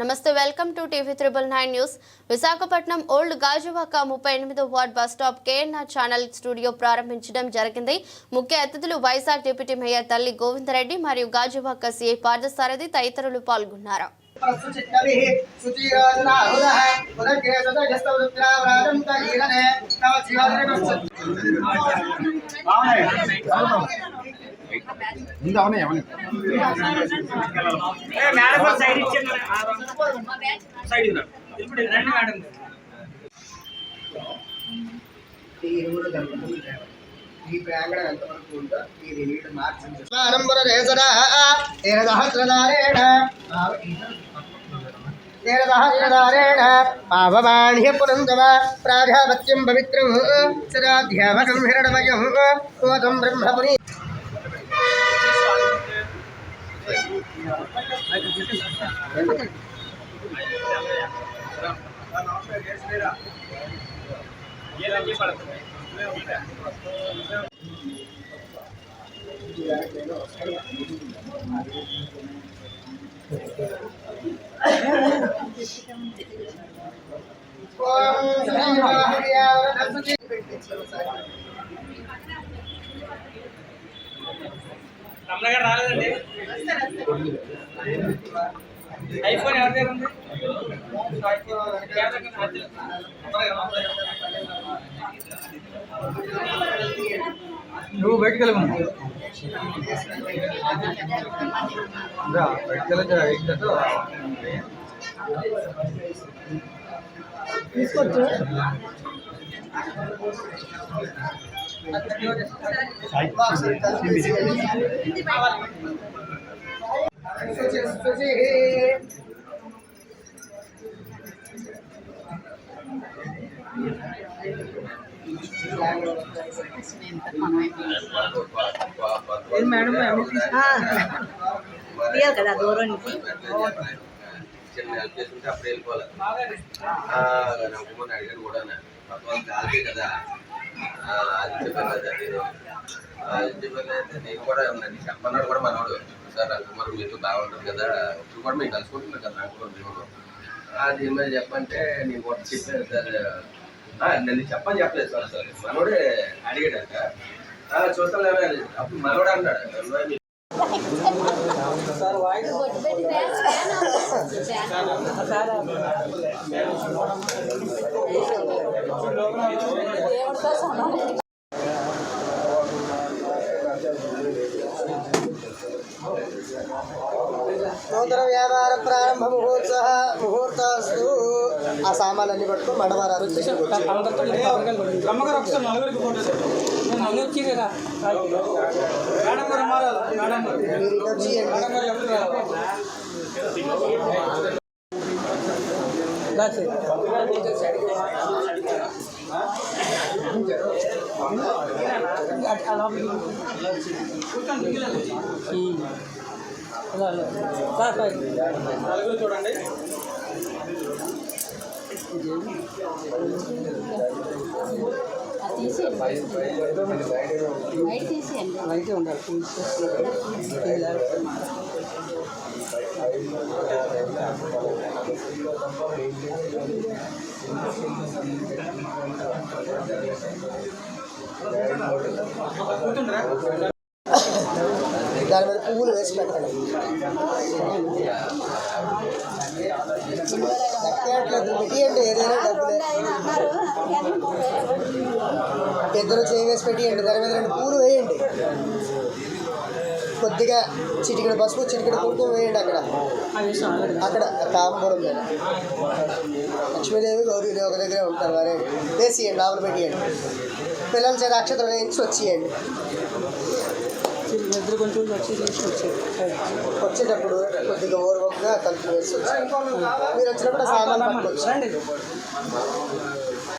నమస్తే welcome to TV triple nine news. Visakhapatnam old Gajuwaka ముప్పై ఎనిమిదో ward bus stop KNR channel studio ప్రారంభించడం జరిగింది. ముఖ్య అతిథులు వైజాగ్ డిప్యూటీ మేయర్ తల్లి గోవిందరెడ్డి మరియు గాజువాక సిఐ పార్థసారథి తదితరులు పాల్గొన్నారు. ముందు అవనే అవనే మేడం సైడ్ ఇచ్చాను సైడ్ ఉన్నారు ఇప్పుడు రండి మేడం ఈ ప్రాంగణం ఎంతవరకు ఉందో ఈ నీళ్ళు మార్చింది స్నానంబర రేసరా తేన సహస్రదారేణ తేన సహస్రదారేణ పావమాణ్య పురందవ ప్రాజాపత్యం పవిత్రం సదాధ్యాపకం హిరణమయం కోతం బ్రహ్మపురి ఓం శ్రీవాహర్యావరదస్తి రమణ గారు రాలేదండి? ఐఫోన్ ఎవరి దగ్గర ఉంది? నువ్వు బయటకు వెళ్ళమా బయటకు వెళ్ళచ్చు తీసుకోవచ్చు శుచి శుచి తీయాలి కదా దూరం నుంచి చిన్న హెల్ప్ చేసుకుంటే అప్పుడు వెళ్ళిపోవాలి. నమ్మకమని అడిగాను కూడా మొత్తం కాదే. కదా అది చెప్పాను కదా నేను. అది అయితే నేను కూడా నన్ను చెప్పన్నాడు కూడా మనోడు. సార్ రంగకుమార్ మీతో బాగుంటుంది కదా. ఇప్పుడు కూడా మేము కలుసుకుంటున్నాం కదా రంగకుమార్ మేము. అది ఏమైనా చెప్పంటే నేను ఒకటి చెప్పాను సార్ ఆ, నన్ను చెప్పని చెప్పలేదు సార్ సార్ మనోడే అడిగాడంట. చూస్తాను అప్పుడు మనోడు అన్నాడు నూతన వ్యాపార ప్రారంభ ముహూర్త ముహూర్తస్తు. ఆ సామాన్లన్నీ పట్టుకో మడవారాలు రమ్మగారు ఒకసారి చూడండి ఉండాలి దాని మీద పువ్వులు వేసి పెట్టండి. పెట్టియండి ఏదైనా డబ్బులే. ఇద్దరు చేయి వేసి పెట్టియండి దాని మీద రెండు పూలు వేయండి. కొద్దిగా చిటికెడు పసుపు చిటికెడు కుంకుమ వేయండి అక్కడ. అక్కడ తాంబూలం మీద. లక్ష్మీదేవి గౌరీదేవి ఒక దగ్గరే ఉంటారు వారే. వేసియండి లోపల పెట్టియండి. పిల్లల చేత అక్షతలు వేయించి వచ్చేయండి. నిద్ర కొంచెం వచ్చి తీసుకొచ్చేది వచ్చేటప్పుడు కొద్దిగా ఓర్వక్గా కలిపి వేసి మీరు వచ్చినప్పుడు సామాన్